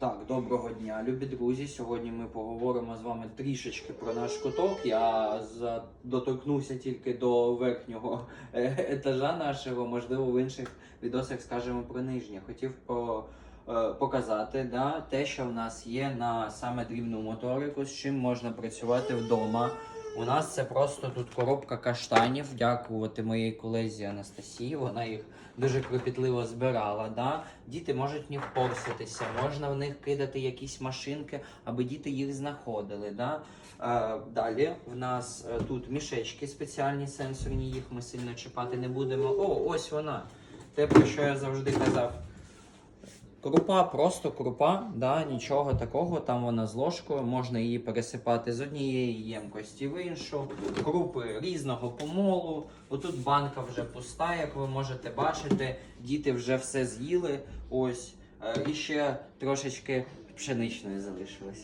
Так, доброго дня, любі друзі. Сьогодні ми поговоримо з вами трішечки про наш куток. Я доторкнуся тільки до верхнього е, етажа нашого. Можливо, в інших відосах скажемо про нижнє. Хотів по, е, показати да, те, що в нас є на саме дрібну моторику, з чим можна працювати вдома. У нас це просто тут коробка каштанів. Дякувати моїй колезі Анастасії. Вона їх дуже кропітливо збирала. Да? Діти можуть не впорситися, можна в них кидати якісь машинки, аби діти їх знаходили. Да? Е, далі в нас е, тут мішечки спеціальні сенсорні, їх ми сильно чіпати не будемо. О, ось вона. Те, про що я завжди казав. Крупа, просто крупа, да, нічого такого. Там вона з ложкою, можна її пересипати з однієї ємкості в іншу. Крупи різного помолу. Отут банка вже пуста, як ви можете бачити. Діти вже все з'їли. Ось. Е, І ще трошечки пшеничної залишилось.